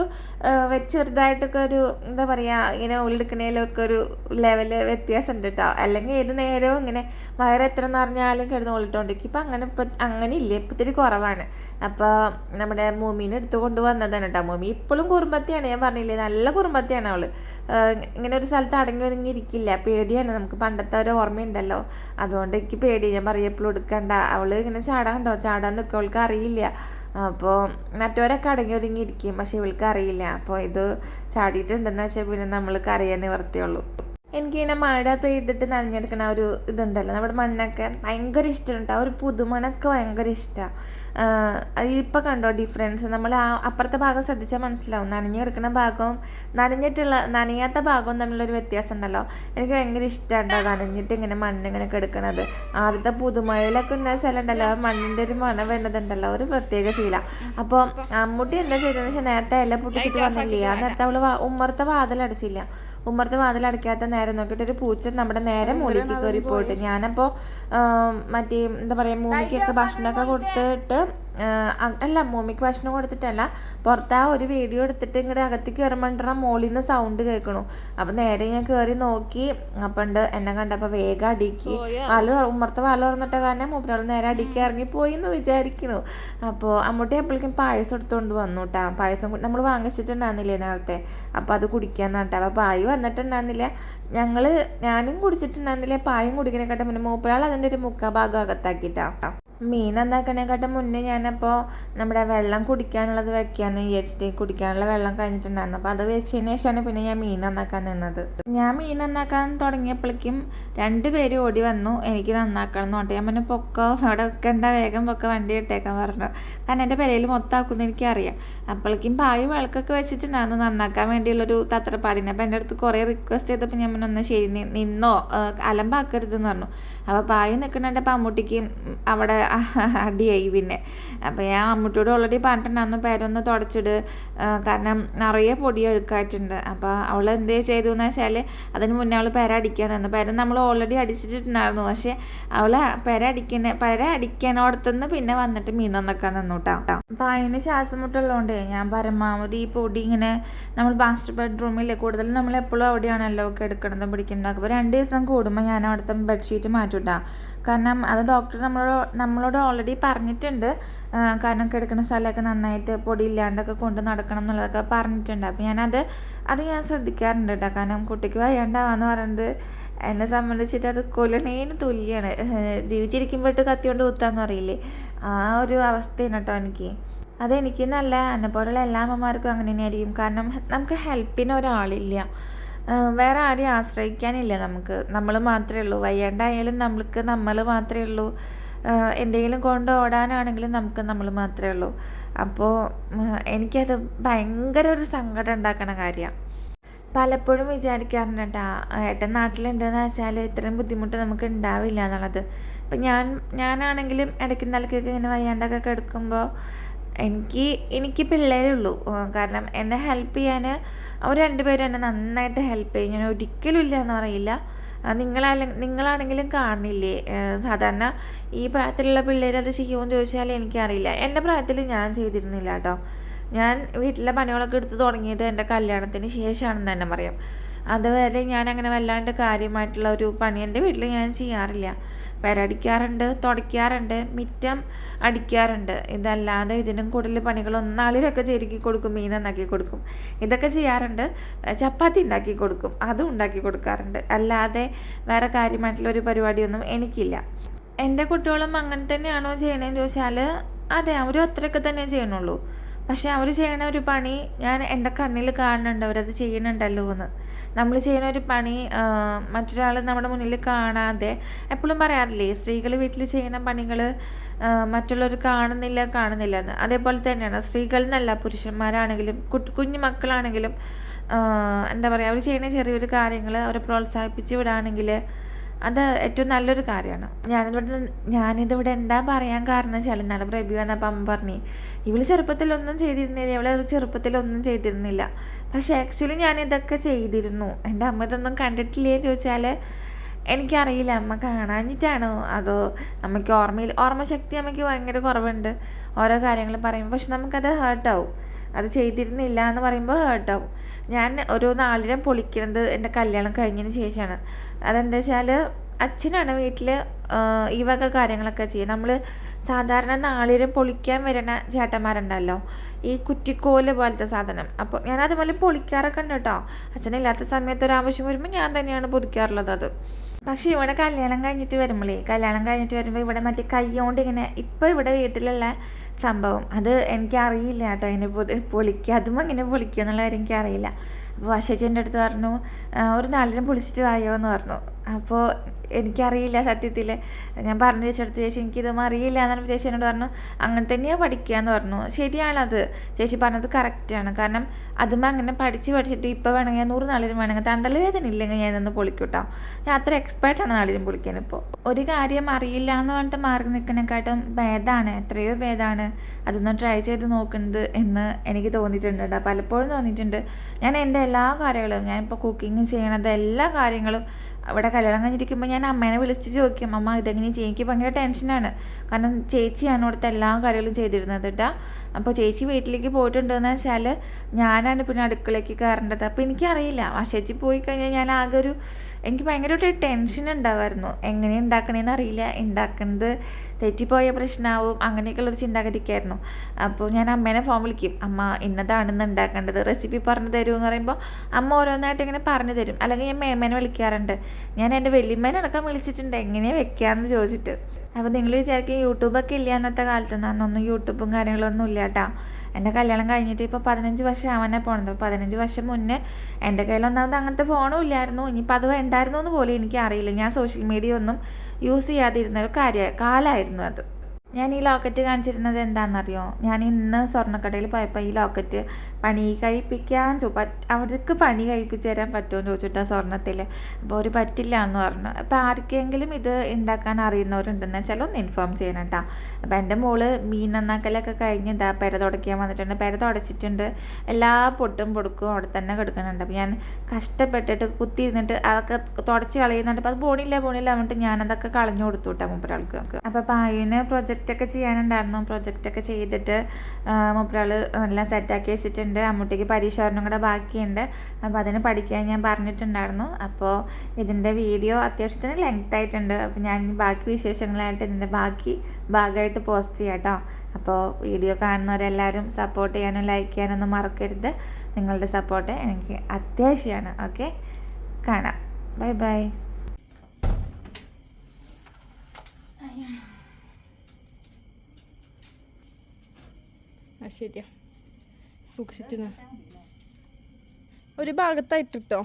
ചെറുതായിട്ടൊക്കെ ഒരു എന്താ പറയുക ഇങ്ങനെ ഉള്ളെടുക്കണേലൊക്കെ ഒരു ലെവൽ വ്യത്യാസം ഉണ്ട് കേട്ടോ. അല്ലെങ്കിൽ ഏത് നേരവും ഇങ്ങനെ വയറ് എത്ര നിറഞ്ഞാലും കിടന്ന് ഉള്ളിട്ടോണ്ടിരിക്കും ഇപ്പം അങ്ങനെ ഇപ്പം അങ്ങനെ ഇല്ല. ഇപ്പം ഇത്തിരി കുറവാണ്. അപ്പോൾ നമ്മുടെ മൂമീനെ എടുത്തു കൊണ്ട് വന്നതാണ് കേട്ടോ മൂമി ഇപ്പോഴും കുറുമ്പത്തിയാണ്. ഞാൻ പറഞ്ഞില്ലേ നല്ല കുറുമ്പത്തിയാണ് അവൾ ഇങ്ങനെ ഒരു സ്ഥലത്ത് അടങ്ങി ഒതുങ്ങി ഇരിക്കില്ല. പേടിയാണ്. നമുക്ക് പണ്ടത്തെ ഒരു ഓർമ്മയുണ്ടല്ലോ. അതുകൊണ്ട് എനിക്ക് പേടി. ഞാൻ പറയും എപ്പോഴും എടുക്കണ്ട. അവൾ ഇങ്ങനെ ചാടാൻ കണ്ടോ ചാടാൻ നിൽക്കുക അവൾക്ക് അറിയില്ല. അപ്പോൾ മറ്റവരൊക്കെ അടങ്ങി ഒതുങ്ങി ഇരിക്കും. പക്ഷെ ഇവൾക്ക് അറിയില്ല. അപ്പോൾ ഇത് ചാടിയിട്ടുണ്ടെന്ന് വെച്ചാൽ പിന്നെ നമ്മൾക്ക് അറിയാൻ നിവർത്തിയുള്ളൂ. എനിക്കിങ്ങനെ മഴ പെയ്തിട്ട് നനഞ്ഞെടുക്കണ ഒരു ഇതുണ്ടല്ലോ. നമ്മുടെ മണ്ണൊക്കെ ഭയങ്കര ഇഷ്ടമുണ്ട്. ആ ഒരു പുതുമണൊക്കെ ഭയങ്കര ഇഷ്ടമാണ് ഇപ്പം കണ്ടോ ഡിഫറൻസ് നമ്മൾ ആ അപ്പുറത്തെ ഭാഗം ശ്രദ്ധിച്ചാൽ മനസ്സിലാവും. നനഞ്ഞു കിടക്കുന്ന ഭാഗവും നനഞ്ഞിട്ടുള്ള നനയാത്ത ഭാഗവും തമ്മിലൊരു വ്യത്യാസം ഉണ്ടല്ലോ. എനിക്ക് ഭയങ്കര ഇഷ്ടമുണ്ട് നനഞ്ഞിട്ട് ഇങ്ങനെ മണ്ണ് ഇങ്ങനെ കിടക്കണത്. ആദ്യത്തെ പുതുമഴയിലൊക്കെ ഉണ്ടായ സ്ഥലം ഉണ്ടല്ലോ മണ്ണിന്റെ ഒരു മണം വേണ്ടതുണ്ടല്ലോ ഒരു പ്രത്യേക ഫീലാണ് അപ്പോൾ അമ്മൂട്ടി എന്താ ചെയ്തതെന്ന് വെച്ചാൽ നേരത്തെ ഇല പൊട്ടിച്ചിട്ട് വന്നില്ലേ? ആ നേരത്തെ അവൾ ഉമ്മറത്തെ വാതിൽ അടച്ചില്ല ഉമ്മറത്ത് വാതിൽ അടയ്ക്കാത്ത നേരം നോക്കിയിട്ട് ഒരു പൂച്ച നമ്മുടെ നേരെ മൂലിക്ക് കയറി പോയിട്ട്. ഞാനപ്പോൾ മറ്റേ എന്താ പറയുക മൂലിക്കൊക്കെ ഭക്ഷണമൊക്കെ കൊടുത്തിട്ട് അല്ല മോമിക്ക് ഭക്ഷണം കൊടുത്തിട്ടല്ല. പുറത്ത് ആ ഒരു വീഡിയോ എടുത്തിട്ട് ഇങ്ങോട്ട് അകത്തേക്ക് കയറുമ്പോണ്ടാ മോളിൽ നിന്ന് സൗണ്ട് കേൾക്കണു. അപ്പം നേരെ ഞാൻ കയറി നോക്കി. അപ്പം ഉണ്ട് എന്നെ കണ്ടപ്പോൾ വേഗം അടിക്ക്. വാൽ ഉമ്മറത്തെ വാൽ തുറന്നിട്ട കാരണം മൂപ്പരാൾ നേരെ അടിക്ക് ഇറങ്ങി പോയി എന്ന് വിചാരിക്കണു. അപ്പോൾ അമ്മൂട്ടി എപ്പോഴേക്കും പായസം എടുത്തുകൊണ്ട് വന്നു കേട്ടാ പായസം നമ്മൾ വാങ്ങിച്ചിട്ടുണ്ടായിരുന്നില്ലേ നേരത്തെ? അപ്പോൾ അത് കുടിക്കാന്ന് കേട്ടോ അപ്പോൾ പായ് വന്നിട്ടുണ്ടായിരുന്നില്ല. ഞങ്ങൾ ഞാനും കുടിച്ചിട്ടുണ്ടായിരുന്നില്ല പായും കുടിക്കണേക്കാട്ടും മുന്നേ. മൂപ്പരാൾ അതിന്റെ ഒരു മുക്കാ ഭാഗം അകത്താക്കിയിട്ടാ. മീൻ നന്നാക്കണേക്കാട്ടും മുന്നേ ഞാനപ്പോൾ നമ്മുടെ വെള്ളം കുടിക്കാനുള്ളത് വെക്കാന്ന് വിചാരിച്ചിട്ട് കുടിക്കാനുള്ള വെള്ളം കഴിഞ്ഞിട്ടുണ്ടായിരുന്നു. അപ്പോൾ അത് വെച്ചതിന് ശേഷമാണ് പിന്നെ ഞാൻ മീൻ നന്നാക്കാൻ നിന്നത്. ഞാൻ മീൻ നന്നാക്കാൻ തുടങ്ങിയപ്പോഴേക്കും രണ്ട് പേര് ഓടി വന്നു എനിക്ക് നന്നാക്കണം എന്ന് പറഞ്ഞിട്ട്. ഞാൻ പിന്നെ പൊക്കോ അവിടെ വെക്കണ്ട വേഗം പൊക്ക വണ്ടി ഇട്ടേക്കാൻ പറഞ്ഞു. കാരണം എന്റെ പെരയിൽ മൊത്തമാക്കുമെന്ന് എനിക്കറിയാം. അപ്പോഴേക്കും പായും വിളക്കൊക്കെ വെച്ചിട്ടുണ്ടായിരുന്നു നന്നാക്കാൻ വേണ്ടിയുള്ളൊരു തത്രപ്പാടിനെ. അപ്പോൾ എന്റെ അടുത്ത് കുറേ റിക്വസ്റ്റ് ചെയ്തപ്പോൾ ഞാൻ ഒന്ന് ശരി നിന്നോ അലമ്പാക്കരുത് അലമ്പാക്കരുതെന്ന് പറഞ്ഞു. അപ്പോൾ പായ നിൽക്കണേന്റെ അമ്മൂട്ടിക്ക് അവിടെ അടിയായി പിന്നെ. അപ്പോൾ ഞാൻ അമ്മൂട്ടിയോട് ഓൾറെഡി പറഞ്ഞിട്ടുണ്ടായിരുന്നു പേരൊന്ന് തുടച്ചിട്. കാരണം നിറയെ പൊടി ഒഴുക്കായിട്ടുണ്ട് അപ്പോൾ അവൾ എന്ത് ചെയ്തു എന്ന് വെച്ചാൽ അതിന് മുന്നേ അവൾ പെര അടിക്കാൻ നിന്നു. പെര നമ്മൾ ഓൾറെഡി അടിച്ചിട്ടുണ്ടായിരുന്നു. പക്ഷേ അവൾ പെര അടിക്കണ പെര അടിക്കണോടത്തുനിന്ന് പിന്നെ വന്നിട്ട് മീൻ നന്നക്കാൻ നിന്നു കേട്ടോ അപ്പോൾ അതിന് ശ്വാസം മുട്ടുള്ളതുകൊണ്ട് ഞാൻ പരമാവധി ഈ പൊടി ഇങ്ങനെ നമ്മൾ മാസ്റ്റർ ബെഡ്റൂമിൽ കൂടുതലും നമ്മൾ എപ്പോഴും അവിടെയാണല്ലോ ഒക്കെ എടുക്കണതും പിടിക്കുന്നുണ്ടാകും അപ്പോൾ രണ്ട് ദിവസം കൂടുമ്പോൾ ഞാൻ അവിടുത്തെ ബെഡ്ഷീറ്റ് മാറ്റൂട്ടാ. കാരണം അത് ഡോക്ടർ നമ്മളോട് നമ്മളോട് ഓൾറെഡി പറഞ്ഞിട്ടുണ്ട്. കാരണം കിടക്കുന്ന സ്ഥലമൊക്കെ നന്നായിട്ട് പൊടി ഇല്ലാണ്ടൊക്കെ കൊണ്ട് നടക്കണം എന്നുള്ളതൊക്കെ പറഞ്ഞിട്ടുണ്ട്. അപ്പോൾ ഞാനത് അത് ഞാൻ ശ്രദ്ധിക്കാറുണ്ട് കേട്ടോ. കാരണം കുട്ടിക്ക് വയ്യാണ്ടാവാന്ന് പറയുന്നത് എന്നെ സംബന്ധിച്ചിട്ട് അത് കൊല്ലണേന് തുല്യമാണ് ജീവിച്ചിരിക്കുമ്പോട്ട് കത്തി കൊണ്ട് കുത്താന്ന് അറിയില്ലേ ആ ഒരു അവസ്ഥയാണ് കേട്ടോ എനിക്ക്. അതെനിക്ക് നല്ല എന്നെ പോലുള്ള എല്ലാ അമ്മമാർക്കും അങ്ങനെ തന്നെയായിരിക്കും. കാരണം നമുക്ക് ഹെൽപ്പിന് ഒരാളില്ല. വേറെ ആരെയും ആശ്രയിക്കാനില്ല നമുക്ക്. നമ്മൾ മാത്രമേ ഉള്ളൂ. വയ്യാണ്ടായാലും നമ്മൾക്ക് നമ്മൾ മാത്രമേ ഉള്ളൂ. എന്തെങ്കിലും കൊണ്ട് ഓടാനാണെങ്കിലും നമുക്ക് നമ്മൾ മാത്രമേ ഉള്ളൂ. അപ്പോൾ എനിക്കത് ഭയങ്കര ഒരു സങ്കടം ഉണ്ടാക്കണ കാര്യമാണ് പലപ്പോഴും വിചാരിക്കാറുണ്ട് കേട്ടോ ഏട്ടൻ നാട്ടിലുണ്ടെന്ന് വെച്ചാൽ ഇത്രയും ബുദ്ധിമുട്ട് നമുക്ക് ഉണ്ടാവില്ല എന്നുള്ളത്. അപ്പം ഞാൻ ഞാനാണെങ്കിലും ഇടയ്ക്ക് നിലക്കൊക്കെ ഇങ്ങനെ വയ്യാണ്ടൊക്കെ കിടക്കുമ്പോൾ എനിക്ക് എനിക്ക് പിള്ളേരുള്ളൂ കാരണം എന്നെ ഹെൽപ്പ് ചെയ്യാൻ അവർ രണ്ടുപേരും എന്നെ നന്നായിട്ട് ഹെൽപ്പ് ചെയ്യും. ഞാൻ ഒരിക്കലും ഇല്ല എന്ന് പറയില്ല. ആ, നിങ്ങളാലെ നിങ്ങളാണെങ്കിലും കാണില്ലേ? സാധാരണ ഈ പ്രായത്തിലുള്ള പിള്ളേർ അത് ചെയ്യുമോയെന്ന് ചോദിച്ചാൽ എനിക്കറിയില്ല. എന്റെ പ്രായത്തിൽ ഞാൻ ചെയ്തിരുന്നില്ല കേട്ടോ. ഞാൻ വീട്ടിലെ പണികളൊക്കെ എടുത്ത് തുടങ്ങിയത് എന്റെ കല്യാണത്തിന് ശേഷമാണെന്ന് തന്നെ പറയാം. അതുവരെ ഞാൻ അങ്ങനെ വല്ലാണ്ട് കാര്യമായിട്ടുള്ള ഒരു പണി എന്റെ വീട്ടിൽ ഞാൻ ചെയ്യാറില്ല. പെരടിക്കാറുണ്ട് തുടയ്ക്കാറുണ്ട് മിറ്റം അടിക്കാറുണ്ട്. ഇതല്ലാതെ ഇതിനും കൂടുതൽ പണികൾ ഒന്നാളിലൊക്കെ ചെരുക്കി കൊടുക്കും മീൻ നന്നാക്കി കൊടുക്കും. ഇതൊക്കെ ചെയ്യാറുണ്ട്. ചപ്പാത്തി ഉണ്ടാക്കി കൊടുക്കും. അതും ഉണ്ടാക്കി കൊടുക്കാറുണ്ട്. അല്ലാതെ വേറെ കാര്യമായിട്ടുള്ള ഒരു പരിപാടിയൊന്നും എനിക്കില്ല. എന്റെ കുട്ടികളും അങ്ങനെ തന്നെയാണോ ചെയ്യണതെന്ന് ചോദിച്ചാൽ അതെ അവരും അത്രയൊക്കെ തന്നെ ചെയ്യണുള്ളൂ പക്ഷെ അവർ ചെയ്യണ ഒരു പണി ഞാൻ എന്റെ കണ്ണിൽ കാണുന്നുണ്ട്. അവരത് ചെയ്യണുണ്ടല്ലോ എന്ന് നമ്മൾ ചെയ്യുന്ന ഒരു പണി മറ്റൊരാൾ നമ്മുടെ മുന്നിൽ കാണാതെ എപ്പോഴും പറയാറില്ലേ സ്ത്രീകൾ വീട്ടിൽ ചെയ്യുന്ന പണികൾ മറ്റുള്ളവർ കാണുന്നില്ല കാണുന്നില്ല എന്ന്. അതേപോലെ തന്നെയാണ് സ്ത്രീകൾ എന്നല്ല പുരുഷന്മാരാണെങ്കിലും കുട്ടി കുഞ്ഞു മക്കളാണെങ്കിലും എന്താ പറയുക അവർ ചെയ്യുന്ന ചെറിയൊരു കാര്യങ്ങൾ അവരെ പ്രോത്സാഹിപ്പിച്ച് വിടുകയാണെങ്കിൽ അത് ഏറ്റവും നല്ലൊരു കാര്യമാണ്. ഞാനിവിടെ ഞാനിതിവിടെ എന്താ പറയാൻ കാരണം വെച്ചാൽ ഇന്നാളെ പ്രഭു എന്നപ്പം പറഞ്ഞു ഇവൾ ചെറുപ്പത്തിലൊന്നും ചെയ്തിരുന്നില്ല ഇവളെ ചെറുപ്പത്തിലൊന്നും ചെയ്തിരുന്നില്ല. പക്ഷേ ആക്ച്വലി ഞാൻ ഇതൊക്കെ ചെയ്തിരുന്നു. എന്റെ അമ്മ ഇതൊന്നും കണ്ടിട്ടില്ലേ എന്ന് ചോദിച്ചാൽ എനിക്കറിയില്ല. അമ്മ കാണാഞ്ഞിട്ടാണോ? അതോ അമ്മയ്ക്ക് ഓർമ്മയിൽ ഓർമ്മശക്തി അമ്മയ്ക്ക് ഭയങ്കര കുറവുണ്ട്. ഓരോ കാര്യങ്ങൾ പറയുമ്പോൾ പക്ഷെ നമുക്കത് ഹേർട്ടാവും അത് ചെയ്തിരുന്നില്ല എന്ന് പറയുമ്പോൾ ഹേർട്ടാവും ഞാൻ ഒരു നാളിനെ പൊളിക്കുന്നത് എന്റെ കല്യാണം കഴിഞ്ഞതിന് ശേഷമാണ്. അതെന്താ വെച്ചാൽ അച്ഛനാണ് വീട്ടിൽ ഈ വക കാര്യങ്ങളൊക്കെ ചെയ്യുക. നമ്മൾ സാധാരണ നാളിനെ പൊളിക്കാൻ വരണ ചേട്ടന്മാരുണ്ടല്ലോ. ഈ കുറ്റിക്കോൽ പോലത്തെ സാധനം. അപ്പോൾ ഞാൻ അതുപോലെ പൊളിക്കാറൊക്കെ ഉണ്ട് കേട്ടോ അച്ഛനില്ലാത്ത സമയത്ത് ഒരു ആവശ്യം വരുമ്പോൾ ഞാൻ തന്നെയാണ് പൊതിക്കാറുള്ളത് അത്. പക്ഷേ ഇവിടെ കല്യാണം കഴിഞ്ഞിട്ട് വരുമ്പോഴേ കല്യാണം കഴിഞ്ഞിട്ട് വരുമ്പോൾ ഇവിടെ മറ്റേ കൈകൊണ്ട് ഇങ്ങനെ ഇപ്പോൾ ഇവിടെ വീട്ടിലുള്ള സംഭവം അത് എനിക്കറിയില്ല കേട്ടോ അതിനെ പൊളിക്കുക അതും ഇങ്ങനെ പൊളിക്കുക എന്നുള്ള കാര്യം എനിക്കറിയില്ല. അപ്പോൾ അശേച്ചന്റെ അടുത്ത് പറഞ്ഞു ഒരു നാലിനും പൊളിച്ചിട്ട് വായോ എന്ന് പറഞ്ഞു. അപ്പോൾ എനിക്കറിയില്ല സത്യത്തിൽ ഞാൻ പറഞ്ഞു ചേച്ചിയെടുത്ത് ചേച്ചി എനിക്കിതൊന്നും അറിയില്ല എന്നാണ് ചേച്ചി എന്നോട് പറഞ്ഞു അങ്ങനെ തന്നെയാണ് പഠിക്കുക എന്ന് പറഞ്ഞു. ശരിയാണത്. ചേച്ചി പറഞ്ഞത് കറക്റ്റാണ് കാരണം അതും അങ്ങനെ പഠിച്ച് പഠിച്ചിട്ട് ഇപ്പോൾ വേണമെങ്കിൽ നൂറ് നാളിലും വേണമെങ്കിൽ തണ്ടൽ വേദന ഇല്ലെങ്കിൽ ഞാൻ ഇതൊന്ന് പൊളിക്കൂട്ടോ. ഞാൻ അത്ര എക്സ്പേർട്ടാണ് നാളിലും പൊളിക്കാൻ ഇപ്പോൾ ഒരു കാര്യം അറിയില്ല എന്ന് പറഞ്ഞിട്ട് മാറി നിൽക്കണേക്കാട്ടും ഭേദമാണ് എത്രയോ ഭേദമാണ് അതൊന്ന് ട്രൈ ചെയ്ത് നോക്കുന്നത് എന്ന് എനിക്ക് തോന്നിയിട്ടുണ്ട് കേട്ടോ. പലപ്പോഴും തോന്നിയിട്ടുണ്ട്. ഞാൻ എന്റെ എല്ലാ കാര്യങ്ങളും ഞാനിപ്പോൾ കുക്കിംഗ് ചെയ്യണത് എല്ലാ കാര്യങ്ങളും അവിടെ കല്യാണം കഴിഞ്ഞിരിക്കുമ്പോൾ ഞാൻ അമ്മേനെ വിളിച്ച് ചോദിക്കും അമ്മ ഇതെങ്ങനെ ചെയ്യും? എനിക്ക് ഭയങ്കര ടെൻഷനാണ്. കാരണം ചേച്ചിയാണ് ഇവിടുത്തെ എല്ലാ കാര്യങ്ങളും ചെയ്തിരുന്നത് കേട്ടോ അപ്പോൾ ചേച്ചി വീട്ടിലേക്ക് പോയിട്ടുണ്ടെന്ന് വെച്ചാൽ ഞാനാണ് പിന്നെ അടുക്കളയ്ക്ക് കയറേണ്ടത്. അപ്പോൾ എനിക്കറിയില്ല. ആ ചേച്ചി പോയി കഴിഞ്ഞാൽ ഞാൻ ആകെ ഒരു എനിക്ക് ഭയങ്കര ഒരു ടെൻഷൻ ഉണ്ടാവായിരുന്നു. എങ്ങനെ ഉണ്ടാക്കണേന്ന് അറിയില്ല. ഉണ്ടാക്കുന്നത് തെറ്റിപ്പോയ പ്രശ്നമാവും അങ്ങനെയൊക്കെയുള്ളൊരു ചിന്താഗതിക്കായിരുന്നു. അപ്പോൾ ഞാൻ അമ്മേനെ ഫോൺ വിളിക്കും. അമ്മ ഇന്നതാണെന്ന് ഉണ്ടാക്കേണ്ടത് റെസിപ്പി പറഞ്ഞു തരൂ എന്ന് പറയുമ്പോൾ അമ്മ ഓരോന്നായിട്ട് ഇങ്ങനെ പറഞ്ഞു തരും. അല്ലെങ്കിൽ ഞാൻ മേമേനെ വിളിക്കാറുണ്ട്. ഞാൻ എന്റെ വലിയമ്മേനെ അടക്കം വിളിച്ചിട്ടുണ്ട്. എങ്ങനെയാണ് വെക്കാമെന്ന് ചോദിച്ചിട്ട്. അപ്പോൾ നിങ്ങൾ വിചാരിക്കും യൂട്യൂബൊക്കെ ഇല്ല അന്നത്തെ കാലത്ത് നിന്നൊന്നും യൂട്യൂബും കാര്യങ്ങളൊന്നും ഇല്ല കേട്ടോ. എന്റെ കല്യാണം കഴിഞ്ഞിട്ട് ഇപ്പോൾ പതിനഞ്ച് വർഷം ആവാനേ പോണത് പതിനഞ്ച് വർഷം മുന്നേ എന്റെ കയ്യിൽ അങ്ങനത്തെ ഫോണും ഇല്ലായിരുന്നു. ഇനിയിപ്പോൾ അത് ഉണ്ടായിരുന്നു എന്ന് പോലും എനിക്ക് അറിയില്ല ഞാൻ സോഷ്യൽ മീഡിയ ഒന്നും യൂസ് ചെയ്യാതിരുന്ന ഒരു കാര്യ കാലമായിരുന്നു അത്. ഞാൻ ഈ ലോക്കറ്റ് കാണിച്ചിരുന്നത് എന്താണെന്നറിയോ? ഞാൻ ഇന്ന് സ്വർണക്കടയിൽ പോയപ്പോൾ ഈ ലോക്കറ്റ് പണി കഴിപ്പിക്കാൻ ചോ അവർക്ക് പണി കഴിപ്പിച്ച് തരാൻ പറ്റുമോ എന്ന് ചോദിച്ചിട്ടാ സ്വർണത്തിൽ അപ്പോൾ അവർ പറ്റില്ല എന്ന് പറഞ്ഞു. അപ്പോൾ ആർക്കെങ്കിലും ഇത് ഉണ്ടാക്കാൻ അറിയുന്നവരുണ്ടെന്ന് വെച്ചാൽ ഒന്ന് ഇൻഫോം ചെയ്യണം കേട്ടോ അപ്പോൾ എന്റെ മോൾ മീൻ നന്നാക്കലൊക്കെ കഴിഞ്ഞ് ഇതാ പെര തുടയ്ക്കാൻ വന്നിട്ടുണ്ട്. പെര തുടച്ചിട്ടുണ്ട്. എല്ലാ പൊട്ടും പൊടുക്കും അവിടെ തന്നെ കിടക്കുന്നുണ്ട്. അപ്പോൾ ഞാൻ കഷ്ടപ്പെട്ടിട്ട് കുത്തിയിരുന്നിട്ട് അതൊക്കെ തുടച്ച് കളയുന്നുണ്ട്. അപ്പോൾ അത് പോണില്ല പോണില്ല എന്നിട്ട് ഞാനതൊക്കെ കളഞ്ഞു കൊടുത്തു കേട്ടോ മൂപ്പരാൾക്ക്. അപ്പോൾ പായുവിന് പ്രൊജക്റ്റൊക്കെ ചെയ്യാനുണ്ടായിരുന്നു. പ്രൊജക്റ്റൊക്കെ ചെയ്തിട്ട് മൂപ്പരാൾ എല്ലാം സെറ്റാക്കി വെച്ചിട്ടുണ്ട്. അമ്മൂട്ടിക്ക് പരീക്ഷ ഒരെണ്ണം കൂടെ ബാക്കിയുണ്ട്. അപ്പോൾ അതിന് പഠിക്കാൻ ഞാൻ പറഞ്ഞിട്ടുണ്ടായിരുന്നു. അപ്പോൾ ഇതിന്റെ വീഡിയോ അത്യാവശ്യത്തിന് ലെങ്ത് ആയിട്ടുണ്ട്. അപ്പോൾ ഞാൻ ബാക്കി വിശേഷങ്ങളായിട്ട് ഇതിന്റെ ബാക്കി ഭാഗമായിട്ട് പോസ്റ്റ് ചെയ്യാം കേട്ടോ അപ്പോൾ വീഡിയോ കാണുന്നവരെല്ലാവരും സപ്പോർട്ട് ചെയ്യാനും ലൈക്ക് ചെയ്യാനൊന്നും മറക്കരുത്. നിങ്ങളുടെ സപ്പോർട്ട് എനിക്ക് അത്യാവശ്യമാണ്. ഓക്കെ കാണാം. ബൈ ബൈ ആ ശരിയാ സൂക്ഷിച്ചു ഒരു ഭാഗത്തായിട്ടിട്ടോ?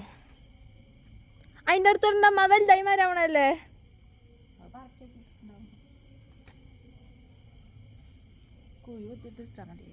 അതിന്റെ അടുത്തുണ്ടമ്മ വലുതായി മരാവണല്ലേ? കുഴി കുത്തിട്ട് ഇട്ടാൽ മതി